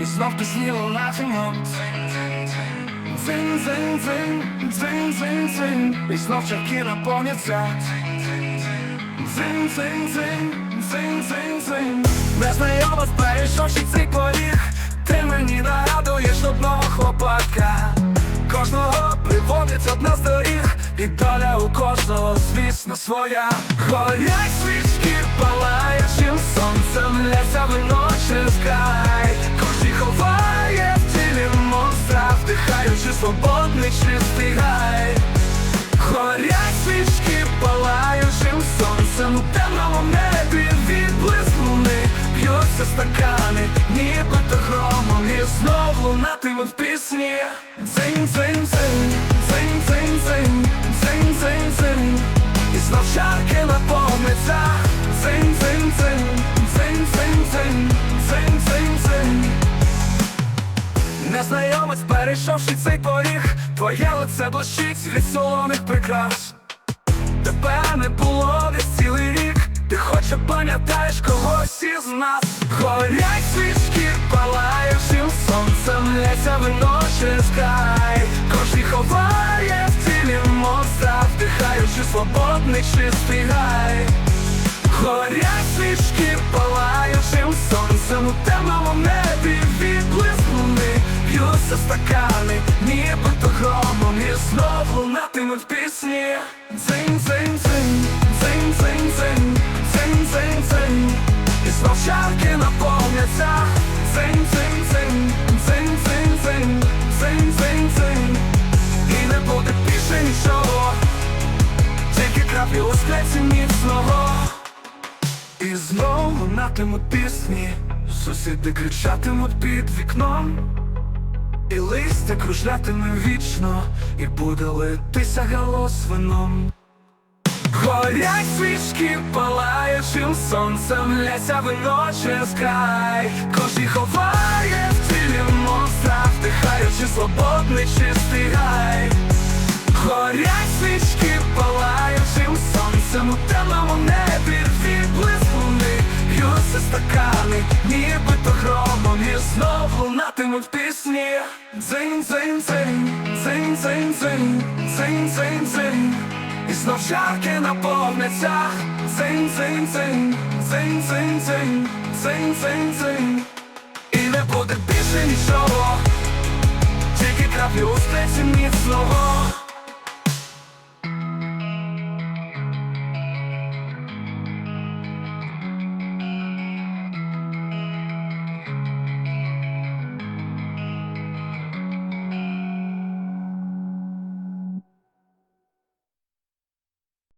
І знов пісні лунатимуть Дзинь, дзинь, дзинь, дзинь, дзинь, дзинь. І знов чарки наповняться. Дзинь, дзинь, дзинь, дзинь, дзинь, дзинь. Незнайома перейшовши цей поріг Ти мені нагадуєш одного хлопака. Кожного приводить одна з доріг І доля у кожного, звісно, своя. Горять свічки, палаючим сонцем Ляться виночі свободний чистий гай, горять свічки, палаючим сонцем. У темному небі відблиск луни б'ються стакани, нібито хромом І знов лунатимуть пісні. Дзинь-дзинь-дзинь, дзинь-дзинь-дзинь, дзинь-дзинь-дзинь І знов перейшовши цей поріг, твоє лице блищить від солоних прикрас. Тебе не було десь цілий рік, ти хоче пам'ятаєш когось із нас. Горять свічки, палаючим сонцем, лється виночі скай. Кожний ховає в тілі монстра, вдихаючи свободний чистий гай. Горять свічки, палаючим сонцем стакани, нібито громом І знов лунатимуть пісні Дзинь, дзинь, дзинь, дзинь, дзинь, дзинь, дзинь, дзинь, дзинь І знов наповняться Дзинь, дзинь, дзинь, дзинь, дзинь, дзинь, дзинь, дзинь, дзинь І не буде більше нічого Тільки краплі у скляці міцного і знову лунатимуть пісні, сусіди кричатимуть під вікном, і листя кружлятиме вічно, і буде литися галос вином. Горять свічки, палаючим сонцем, ляся виночі край, Кожний ховає в тілі стакани, нібито громом І знов лунатимуть пісні Дзинь, дзинь, дзинь, дзинь, дзинь, дзинь, дзинь, дзинь, дзинь І знов чарки наповняться Дзинь, дзинь, дзинь, дзинь, дзинь, дзинь, дзинь, дзинь, дзинь І не буде більше нічого Тільки краплі у стеці міцного